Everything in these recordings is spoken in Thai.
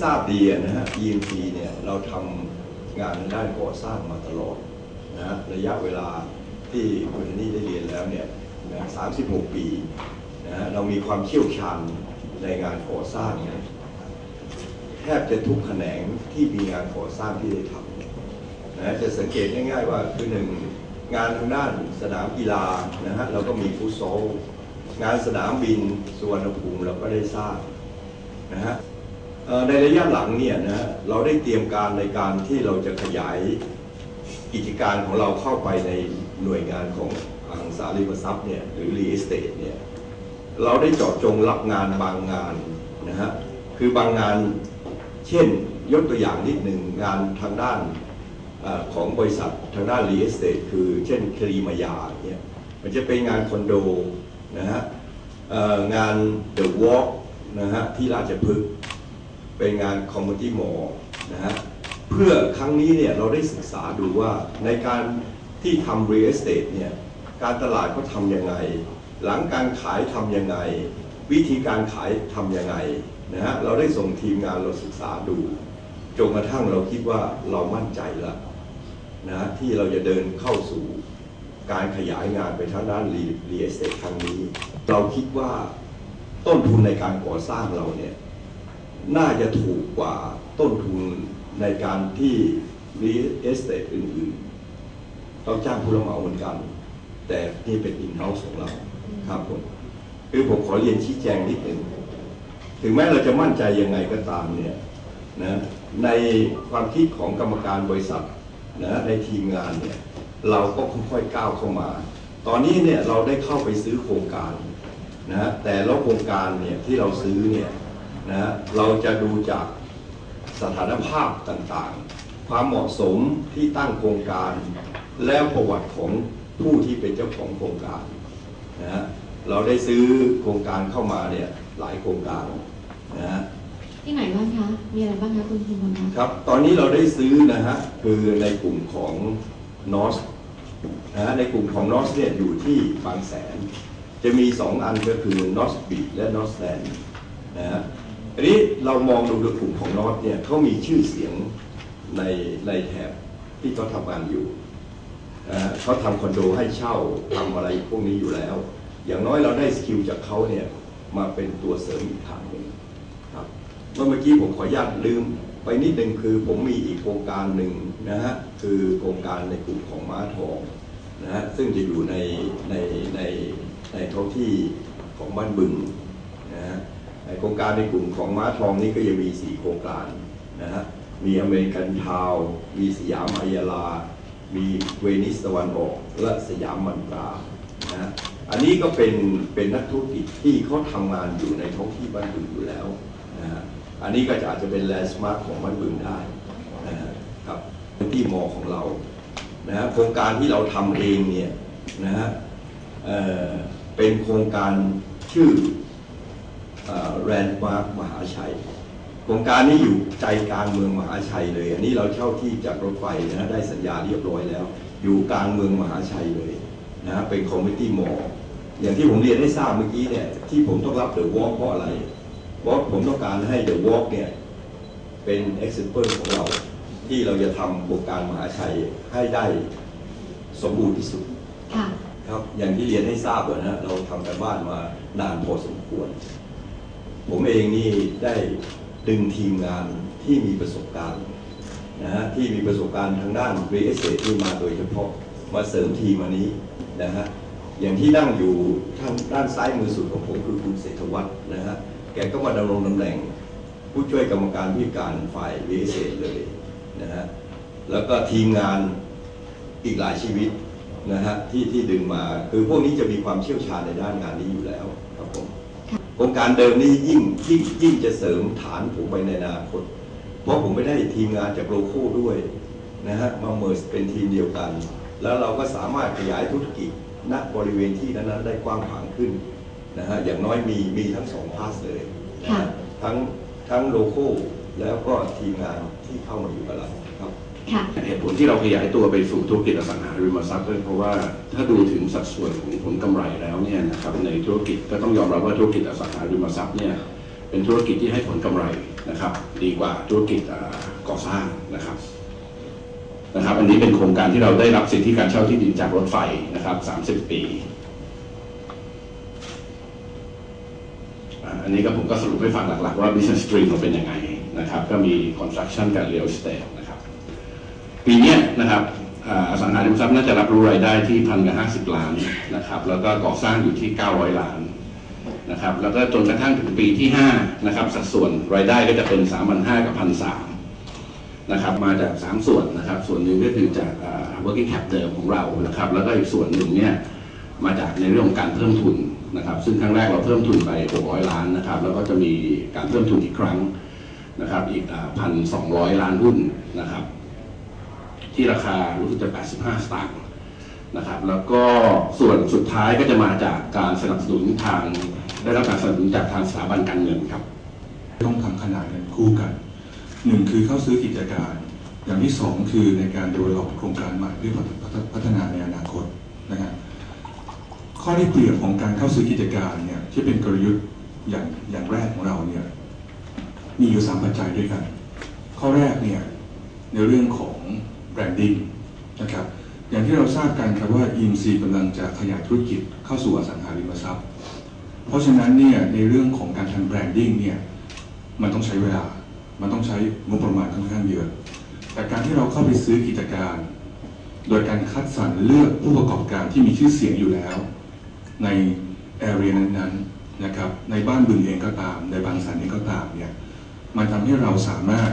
ทราบดีอะนะฮะ EMP เนี่ยเราทำงานด้านก่อสร้างมาตลอดนะฮะระยะเวลาที่คุณนี่ได้เรียนแล้วเนี่ยนะ36 ปีนะฮะเรามีความเชี่ยวชาญในงานก่อสร้างเนี่ยแทบจะทุกแขนงที่มีงานก่อสร้างที่ได้ทำนะฮะจะสังเกตง่ายๆว่าคือหนึ่งงานทางด้านสนามกีฬานะฮะเราก็มีฟุตซอลงานสนามบินสุวรรณภูมิเราก็ได้สร้างนะฮะ ในระยะหลังเนี่ยนะเราได้เตรียมการในการที่เราจะขยายกิจการของเราเข้าไปในหน่วยงานของอสังสาริมทรัพย์เนี่ยหรือ real estate เนี่ยเราได้เจาะจงรับงานบางงานนะฮะคือบางงานเช่นยกตัวอย่างนิดหนึ่งงานทางด้านอของบริษัททางด้าน real estate คือเช่นคลีมายาเนี่ยมันจะเป็นงานคอนโดนะฮะงาน The Walk นะฮะที่ราชพฤกษ์ เป็นงาน Community Mall นะฮะเพื่อครั้งนี้เนี่ยเราได้ศึกษาดูว่าในการที่ทำ real estate เนี่ยการตลาดเขาทำยังไง หลังการขายทำยังไง วิธีการขายทำยังไงนะฮะเราได้ส่งทีมงานเราศึกษาดูจนกระทั่งเราคิดว่าเรามั่นใจแล้วนะฮะที่เราจะเดินเข้าสู่การขยายงานไปทางด้านรีเอสเตทครั้งนี้ เราคิดว่าต้นทุนในการก่อสร้างเราเนี่ย น่าจะถูกกว่าต้นทุนในการที่รีเอสเตทอื่นๆต้องจ้างผู้รับเหมาเหมือนกัน แต่นี่เป็นอินเฮ้าส์ของเราครับผมคือผมขอเรียนชี้แจงนิดหนึ่งถึงแม้เราจะมั่นใจยังไงก็ตามเนี่ยนะในความคิดของกรรมการบริษัทนะในทีมงานเนี่ยเราก็ค่อยๆก้าวเข้ามา ตอนนี้เนี่ยเราได้เข้าไปซื้อโครงการนะแต่ละโครงการเนี่ยที่เราซื้อเนี่ย นะเราจะดูจากสถานภาพต่างๆ ความเหมาะสมที่ตั้งโครงการ แล้วประวัติของผู้ที่เป็นเจ้าของโครงการนะฮะเราได้ซื้อโครงการเข้ามาเนี่ยหลายโครงการนะฮะที่ไหนบ้างคะ มีอะไรบ้างคะคุณคุณพลคะครับ ตอนนี้เราได้ซื้อนะฮะ คือในกลุ่มของนอสนะฮะในกลุ่มของนอสเนี่ยอยู่ที่บางแสน จะมีสองอันก็คือนอสบีและนอสแลนนะฮะ อันนี้เรามองดูกลุ่มของนอสเนี่ยเขามีชื่อเสียงในในแถบที่เขาทำงานอยู่เขาทำคอนโดให้เช่าทำอะไรพวกนี้อยู่แล้ว อย่างน้อยเราได้สกิลจากเขาเนี่ยมาเป็นตัวเสริมอีกทางหนึ่งครับเมื่อเมื่อกี้ผมขออนุญาตลืมไปนิดหนึ่งคือผมมีอีกโครงการหนึ่งนะฮะคือโครงการในกลุ่มของม้าทองนะฮะซึ่งจะอยู่ในในในในท้องที่ของบ้านบึง โครงการในกลุ่มของม้าทองนี่ก็ยังมีสี่โครงการนะฮะ มีอเมริกันทาว มีสยามอายาลา มีเวนิสตะวันออก และสยามมันตรานะฮะ อันนี้ก็เป็นเป็นนักธุรกิจที่เขาทำงานอยู่ในท้องที่บ้านบึงอยู่แล้วนะฮะ อันนี้ก็อาจจะเป็นแลนด์มาร์คของบ้านบึงได้นะฮะครับที่มอของเรา นะฮะ โครงการที่เราทำเองเนี่ยนะฮะเเป็นโครงการชื่อ แรนด์มาร์คมหาชัยโครงการนี้อยู่ใจกลางเมืองมหาชัยเลย อันนี้เราเช่าที่จากรถไฟนะฮะได้สัญญาเรียบร้อยแล้ว อยู่กลางเมืองมหาชัยเลยนะฮะเป็นคอมมิตี้มอลอย่างที่ผมเรียนให้ทราบเมื่อกี้เนี่ยที่ผมต้องรับเดอะวอล์กเพราะอะไรเพราะผมต้องการให้เดอะวอล์กเนี่ยเป็น example ของเรา ที่เราจะทำโครงการมหาชัยให้ได้สมบูรณ์ที่สุดค่ะครับอย่างที่เรียนให้ทราบนะฮะเราทำกันบ้านมานานพอสมควร ผมเองนี่ได้ดึงทีมงานที่มีประสบการณ์นะฮะที่มีประสบการณ์ทางด้าน real estate ที่มาโดยเฉพาะมาเสริมทีมอันนี้นะฮะอย่างที่นั่งอยู่ทางด้านซ้ายมือสุดของผมคือคุณเศรษฐวัฒน์นะฮะแกก็มาดำรงตำแหน่ง ผู้ช่วยกรรมการผู้การฝ่าย real estate เลยนะฮะแล้วก็ทีมงานอีกหลายชีวิตนะฮะที่ที่ดึงมาคือพวกนี้จะมีความเชี่ยวชาญในด้านงานนี้อยู่แล้วครับผม โครงการเดิมนี่ยิ่งยิ่งยิ่งจะเสริมฐานผมไปในอนาคต เพราะผมไม่ได้ทีมงานจากโลโก้ด้วยนะฮะมาเมิร์สเป็นทีมเดียวกัน แล้วเราก็สามารถขยายธุรกิจณบริเวณที่นั้นๆได้กว้างขวางขึ้นนะฮะอย่างน้อยมีมีทั้งสองพาสเลยนะฮะค่ะทั้งทั้งโลโก้แล้วก็ทีมงานที่เข้ามาอยู่กับเราครับ ค่ะเหตุผลที่เราขยายตัวไปสู่ธุรกิจอสังหาริมทรัพย์ก็เพราะว่าถ้าดูถึงสัดส่วนของผลกำไรแล้วเนี่ยนะครับในธุรกิจก็ต้องยอมรับว่าธุรกิจอสังหาริมทรัพย์เนี่ยเป็นธุรกิจที่ให้ผลกำไรนะครับดีกว่าธุรกิจก่อสร้างนะครับนะครับ อันนี้เป็นโครงการที่เราได้รับสิทธิการเช่าที่ดินจากรถไฟนะครับ 30 ปีอันนี้ก็ผมก็สรุปให้ฟังหลักๆ ว่า business stream เราเป็นยังไงนะครับ ก็มี construction กับ real estate นะครับ ปีนี้นะครับอสังหาริมทรัพย์น่าจะรับรู้รายได้ที่พันกับห้าสิบล้านนะครับแล้วก็ก่อสร้างอยู่ที่900ล้านนะครับแล้วก็จนกระทั่งถึงปีที่5นะครับสัดส่วนรายได้ก็จะเป็น3,500กับ1,300นะครับมาจาก3ส่วนนะครับส่วนหนึ่งก็คือจาก working cap เดิมของเรานะครับแล้วก็อีกส่วนหนึ่งเนี่ยมาจากในเรื่องของการเพิ่มทุนนะครับซึ่งครั้งแรกเราเพิ่มทุนไป600ล้านนะครับแล้วก็จะมีการเพิ่มทุนอีกครั้งนะครับอีกพันสองร้อยล้านหุ้นนะครับ ที่ราคารู้สึกจะ 85 สตางค์นะครับ แล้วก็ส่วนสุดท้ายก็จะมาจากการสนับสนุนทางได้รับการสนับสนุนจากทางสถาบันการเงินครับ ต้องทำขนาดกันคู่กันหนึ่งคือเข้าซื้อกิจการ อย่างที่สองคือในการ develop โครงการใหม่เพื่อพัฒนาในอนาคตนะฮะข้อที่เปรียบของการเข้าซื้อกิจการเนี่ยที่เป็นกลยุทธ์อย่างอย่างแรกของเราเนี่ยมีอยู่สามปัจจัยด้วยกัน ข้อแรกเนี่ยในเรื่องของ branding นะครับอย่างที่เราทราบกันครับว่า EMC กำลังจะขยายธุรกิจเข้าสู่อสังหาริมทรัพย์ เพราะฉะนั้นเนี่ยในเรื่องของการทำแบรนดิ้งเนี่ยมันต้องใช้เวลา มันต้องใช้งบประมาณค่อนข้างเยอะ แต่การที่เราเข้าไปซื้อกิจการ โดยการคัดสรรเลือกผู้ประกอบการที่มีชื่อเสียงอยู่แล้ว ในแอเรียนั้นๆนะครับในบ้านบึงเองก็ตาม ในบางสันเองก็ตามเนี่ยมันทำให้เราสามารถ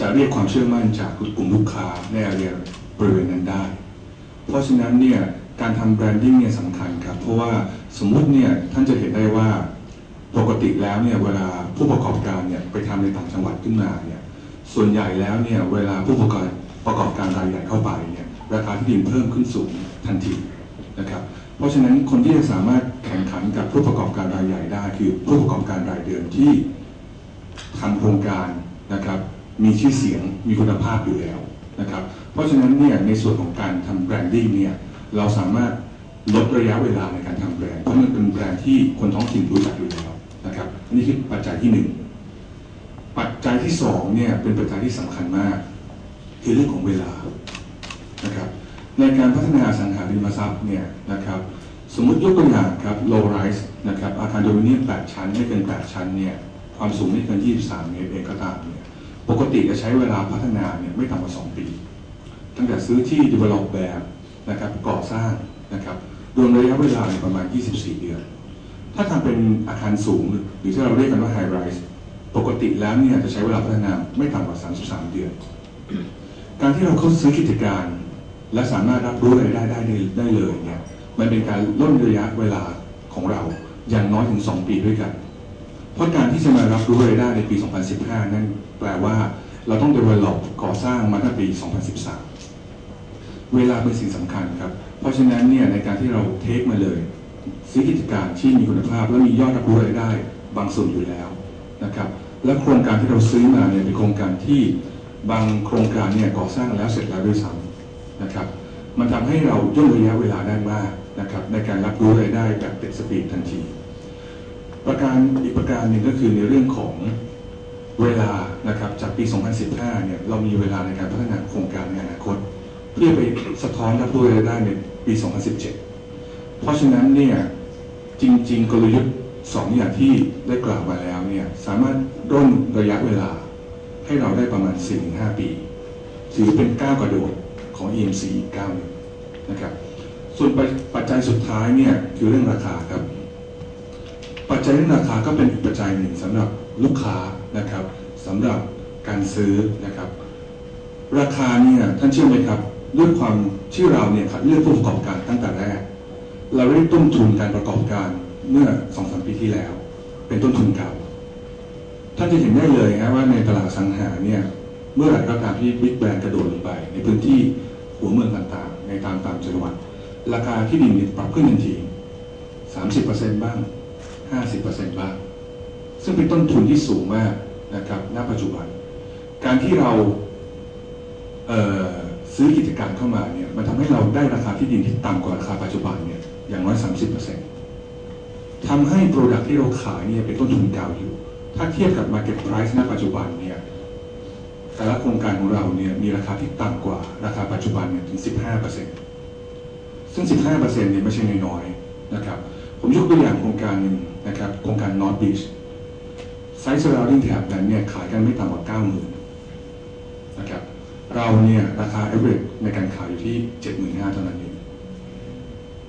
จะเรียกความเชื่อมั่นจากกลุ่มลูกค้าในแอเรียบริเวณนั้นได้ เพราะฉะนั้นเนี่ยการทำแบรนดิ้งเนี่ยสำคัญครับ เพราะว่าสมมุติเนี่ยท่านจะเห็นได้ว่าปกติแล้วเนี่ยเวลาผู้ประกอบการเนี่ยไปทำในต่างจังหวัดขึ้นมาเนี่ยส่วนใหญ่แล้วเนี่ยเวลาผู้ประกอบประกอบการรายใหญ่เข้าไปเนี่ยราคาที่ดินเพิ่มขึ้นสูงทันทีนะครับเพราะฉะนั้นคนที่จะสามารถแข่งขันกับผู้ประกอบการรายใหญ่ได้ คือผู้ประกอบการรายเดิมที่ทำโครงการนะครับ มีชื่อเสียงมีคุณภาพอยู่แล้วนะครับ เพราะฉะนั้นเนี่ยในส่วนของการทำแบรนดิ้งเนี่ยเราสามารถลดระยะเวลาในการทำแบรนด์เพราะมันเป็นแบรนด์ที่คนท้องถิ่นรู้จักอยู่แล้วนะครับอันนี้คือปัจจัยที่หนึ่งปัจจัยที่สองเนี่ยเป็นปัจจัยที่สำคัญมาก คือเรื่องของเวลานะครับในการพัฒนาสังหาริมทรัพย์เนี่ยนะครับสมมติยกตัวอย่างครับ low rise นะครับอาคารโดมิเนียม8ชั้นไม่เกิน 8 ชั้นเนี่ยความสูงไม่เกิน 23 เมตรเองก็ตามเนี่ย ปกติจะใช้เวลาพัฒนาเนี่ยไม่ต่ำกว่า 2 ปี ตั้งแต่ซื้อที่ develop แบบนะครับก่อสร้างนะครับรวมระยะเวลาประมาณ 24 เดือน ถ้าทำเป็นอาคารสูง หรือที่เราเรียกกันว่า high rise ปกติแล้วเนี่ยจะใช้เวลาพัฒนาไม่ต่ำกว่า 33 เดือน การที่เราเข้าซื้อกิจการ และสามารถรับรู้รายได้ได้ได้ได้เลยเนี่ยมันเป็นการล่นระยะเวลาของเราอย่างน้อยถึง 2 ปีด้วยกัน เพราะการที่จะมารับรู้รายได้ในปี 2015 นั่น ลว่าเราต้อง develop ก่อสร้างมาตั้งปี 2013 เวลาเป็นสิ่งสำคัญครับ เพราะฉะนั้นเนี่ยในการที่เราเทคมาเลยซื้อกิจการที่มีคุณภาพ และมียอดรับรู้รายได้ บางส่วนอยู่แล้วนะครับ และโครงการที่เราซื้อมาเนี่ยเป็นโครงการที่บางโครงการเนี่ยก่อสร้างแล้วเสร็จแล้วด้วยซ้ำนะครับมันทำให้เราย่นระยะเวลาได้มากนะครับในการรับรู้รายได้แบบเติดสปีดทันที ประการอีกประการหนึ่งก็คือในเรื่องของ เวลานะครับจากปี 2015 เนี่ยเรามีเวลาในการพัฒนาโครงการในอนาคต เพื่อไปสะท้อนรับรู้รายได้ในปี 2017 เพราะฉะนั้นเนี่ยจริง ๆ กลยุทธ์สองอย่างที่ได้กล่าวมาแล้วเนี่ยสามารถร่นระยะเวลาให้เราได้ประมาณ 4-5 ปี ถือเป็นก้าวกระโดดของ EMC อีกก้าวหนึ่งนะครับส่วนปัจจัยสุดท้ายเนี่ยคือเรื่องราคาครับ ปัจจัยเรื่องราคาก็เป็นอีกปัจจัยหนึ่งสำหรับลูกค้า นะครับสำหรับการซื้อนะครับ ราคาเนี่ยท่านเชื่อไหมครับ ด้วยความที่เราเนี่ยคัดเลือกผู้ประกอบการตั้งแต่แรก เราได้ต้นทุนการประกอบการเมื่อสองสามปีที่แล้ว เป็นต้นทุนเก่าท่านจะเห็นได้เลยนะว่าในตลาดสังหาเนี่ยเมื่อไหร่ก็ตามที่บิ๊กแบรนด์กระโดดลงไป ในพื้นที่หัวเมืองต่างๆ ในตามตามจังหวัดราคาที่ดินปรับขึ้นทันที 30%บ้าง 50%บ้าง ซึ่งเป็นต้นทุนที่สูงมาก นะครับณปัจจุบัน การที่เราเซื้อกิจการเข้ามาเนี่ยมันทำให้เราได้ราคาที่ดินที่ต่ำกว่าราคาปัจจุบันเนี่ยอย่างน้อย 30%ทำให้โปรดักที่เราขายเนี่ยเป็นต้นทุนเก่าอยู่ ถ้าเทียบกับ Market Price ณปัจจุบันเนี่ยแต่ละโครงการของเราเนี่ยมีราคาที่ต่ำกว่าราคาปัจจุบันเนี่ยถึง 15%ซึ่ง 15%เนี่ยไม่ใช่น้อยๆนะครับผมยกตัวอย่างโครงการหนึ่งนะครับโครงการ North Beach ไซส์ surrounding tab นั้นเนี่ยขายกันไม่ต่ำกว่า 90,000นะครับเราเนี่ยราคา average ในการขายอยู่ที่ 75,000เท่านั้นเอง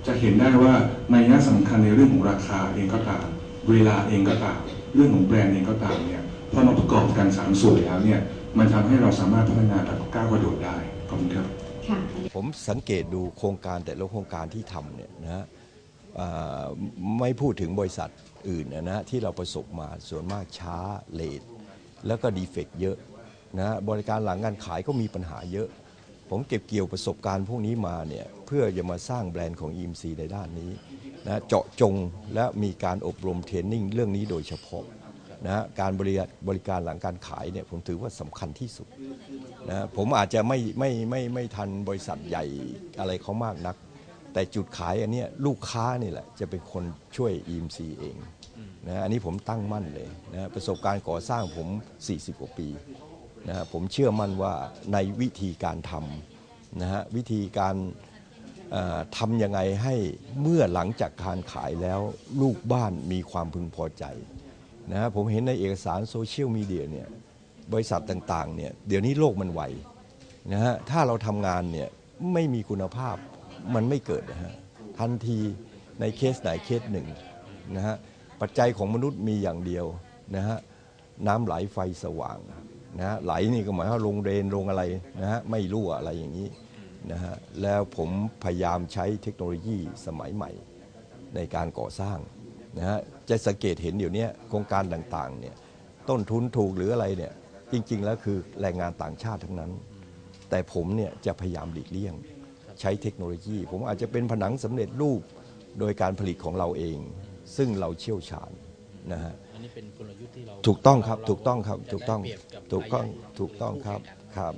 จะเห็นได้ว่าในยะสำคัญในเรื่องของราคาเองก็ตาม เวลาเองก็ตาม เรื่องของแบรนด์เองก็ตามเนี่ยพอมาประกอบกันสามส่วนแล้วเนี่ยมันทำให้เราสามารถพัฒนาแบบก้าวกระโดดได้ขอบคุณครับค่ะผมสังเกตดูโครงการแต่ละโครงการที่ทำเนี่ยนะฮะอ่าไม่พูดถึงบริษัท อื่นนะที่เราประสบมาส่วนมากช้าเลทแล้วก็ดีเฟกเยอะนะบริการหลังการขายก็มีปัญหาเยอะ ผมเก็บเกี่ยวประสบการณ์พวกนี้มาเนี่ยเพื่อจะมาสร้างแบรนด์ของ EMC ในด้านนี้นะเจาะจงและมีการอบรมเทรนนิ่งเรื่องนี้โดยเฉพาะนะการบริการบริการหลังการขายเนี่ยผมถือว่าสำคัญที่สุดนะผมอาจจะไม่ไม่ไม่ไม่ทันบริษัทใหญ่อะไรเขามากนัก แต่จุดขายอันนี้ลูกค้านี่แหละจะเป็นคนช่วย EMC เอง นะอันนี้ผมตั้งมั่นเลยนะประสบการณ์ก่อสร้างผม 40 กว่าปีนะผมเชื่อมั่นว่าในวิธีการทำนะฮะวิธีการทำยังไงให้เมื่อหลังจากการขายแล้วลูกบ้านมีความพึงพอใจนะฮะผมเห็นในเอกสารโซเชียลมีเดียเนี่ยบริษัทต่างๆเนี่ยเดี๋ยวนี้โลกมันไวนะฮะถ้าเราทำงานเนี่ยไม่มีคุณภาพมันไม่เกิดนะฮะทันทีในเคสไหนเคสหนึ่งนะฮะ ปัจจัยของมนุษย์มีอย่างเดียวนะฮะน้ำไหลไฟสว่างนะฮะไหลนี่ก็หมายว่าลงเรนลงอะไรนะฮะไม่รั่วอะไรอย่างนี้นะฮะแล้วผมพยายามใช้เทคโนโลยีสมัยใหม่ในการก่อสร้างนะฮะจะสังเกตเห็นเดี๋ยวนี้โครงการต่างๆเนี่ยต้นทุนถูกหรืออะไรเนี่ยจริง ๆ แล้วคือแรงงานต่างชาติทั้งนั้น แต่ผมเนี่ยจะพยายามหลีกเลี่ยง ใช้เทคโนโลยี ผมอาจจะเป็นผนังสำเร็จรูปโดยการผลิตของเราเอง ซึ่งเราเชี่ยวชาญนะฮะอันนี้เป็นกลยุทธ์ที่เราถูกต้องครับเาถูกต้องครับจะถูกต้องได้เปรียบกับถูกต้องรายใหญ่ถูกต้องครับแข่งครับ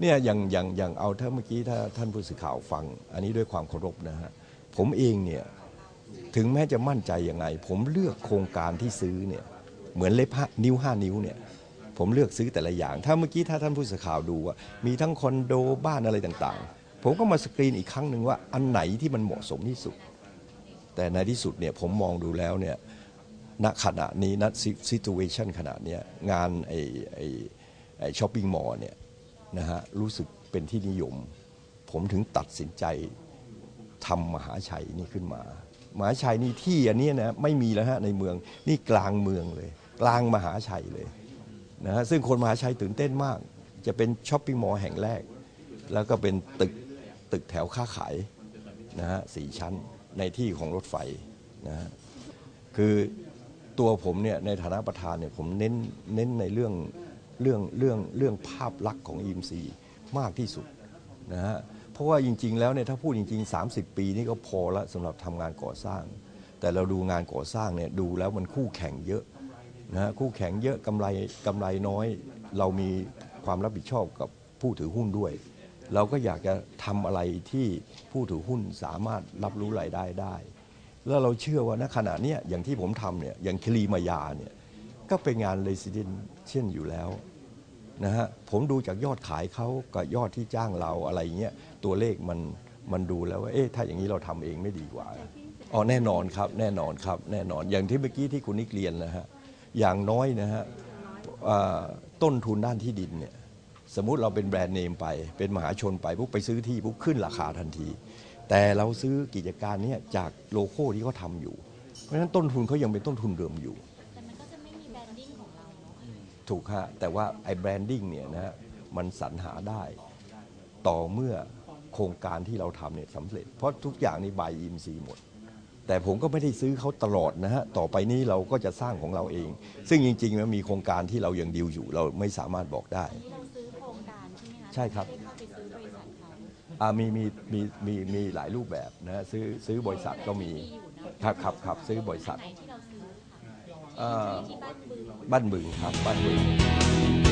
เนี่ยอย่างอย่างอย่างเอาถ้าเมื่อกี้ถ้าท่านผู้สื่อข่าวฟัง อันนี้ด้วยความเคารพนะฮะผมเองเนี่ยถึงแม้จะมั่นใจยังไง ผมเลือกโครงการที่ซื้อเนี่ยเหมือนเล็บห้านิ้วห้านิ้วเนี่ยผมเลือกซื้อแต่ละอย่าง ถ้าเมื่อกี้ถ้าท่านผู้สื่อข่าวดูว่ามีทั้งคอนโดบ้านอะไรต่างๆ ผมก็มาสกรีนอีกครั้งหนึ่งว่าอันไหนที่มันเหมาะสมที่สุด แต่ในที่สุดเนี่ยผมมองดูแล้วเนี่ยณขณะนี้ณซิทูเอชันขณะเนี้ยงานไอ้ไอ้ไอ้ช้อปปิ้งมอลล์เนี่ยนะฮะรู้สึกเป็นที่นิยม ผมถึงตัดสินใจทำมหาชัยนี่ขึ้นมา มหาชัยนี่ที่อันนี้นะไม่มีแล้วฮะในเมืองนี่กลางเมืองเลย กลางมหาชัยเลยนะฮะซึ่งคนมหาชัยตื่นเต้นมาก จะเป็นช้อปปิ้งมอลล์แห่งแรก แล้วก็เป็นตึกตึกแถวค้าขายนะฮะสี่ชั้น ในที่ของรถไฟนะฮะคือตัวผมเนี่ยในฐานะประธานเนี่ยผมเน้นเน้นในเรื่องเรื่องเรื่องเรื่องภาพลักษณ์ของ EMC มากที่สุดนะฮะเพราะว่าจริง ๆ แล้วเนี่ยถ้าพูดจริง ๆ 30 ปีนี่ก็พอละสำหรับทำงานก่อสร้าง แต่เราดูงานก่อสร้างเนี่ยดูแล้วมันคู่แข่งเยอะนะฮะคู่แข่งเยอะกำไรกำไรน้อย เรามีความรับผิดชอบกับผู้ถือหุ้นด้วย เราก็อยากจะทำอะไรที่ผู้ถือหุ้นสามารถรับรู้รายได้ได้ แล้วเราเชื่อว่าณขณะนี้อย่างที่ผมทำเนี่ยอย่างคลีมายาเนี่ยก็เป็นงานเลสิเดนเช่นอยู่แล้วนะฮะผมดูจากยอดขายเขากับยอดที่จ้างเราอะไรเงี้ยตัวเลขมันมันดูแล้วว่าเอ๊ะถ้าอย่างนี้เราทำเองไม่ดีกว่าอ๋อแน่นอนครับแน่นอนครับแน่นอนอย่างที่เมื่อกี้ที่คุณนิกเรียนนะฮะอย่างน้อยนะฮะต้นทุนด้านที่ดินเนี่ย สมมุติเราเป็นแบรนด์เนมไป เป็นมหาชนไปปุ๊บไปซื้อที่ปุ๊บขึ้นราคาทันที แต่เราซื้อกิจการเนี้จากโลโก้ที่เขาทำอยู่ เพราะฉะนั้นต้นทุนเขายังเป็นต้นทุนเดิมอยู่ แต่มันก็จะไม่มีแบรนดิ้งของเราเนาะถูกฮะแต่ว่าไอ้แบรนดิ้งเนี่ยนะฮะมันสรรหาได้ ต่อเมื่อโครงการที่เราทำเนี่ยสำเร็จ เพราะทุกอย่างนี่บายอิมซีหมด แต่ผมก็ไม่ได้ซื้อเขาตลอดนะฮะต่อไปนี้เราก็จะสร้างของเราเอง ซึ่งจริงๆมันมีโครงการที่เรายังดิวอยู่ เราไม่สามารถบอกได้ที่เราซื้อโครงการ ใช่ไหมคะใช่ครับไม่ได้เข้าไปซื้อบริษัทเขาอ่ามีมีมีมีมีหลายรูปแบบนะฮะซื้อซื้อบริษัทก็มีมีอยู่นะครับครับครับซื้อบริษัทไหนที่เราซื้อค่ะเอ่อที่บ้านบึงบ้านบึงครับบ้านบึง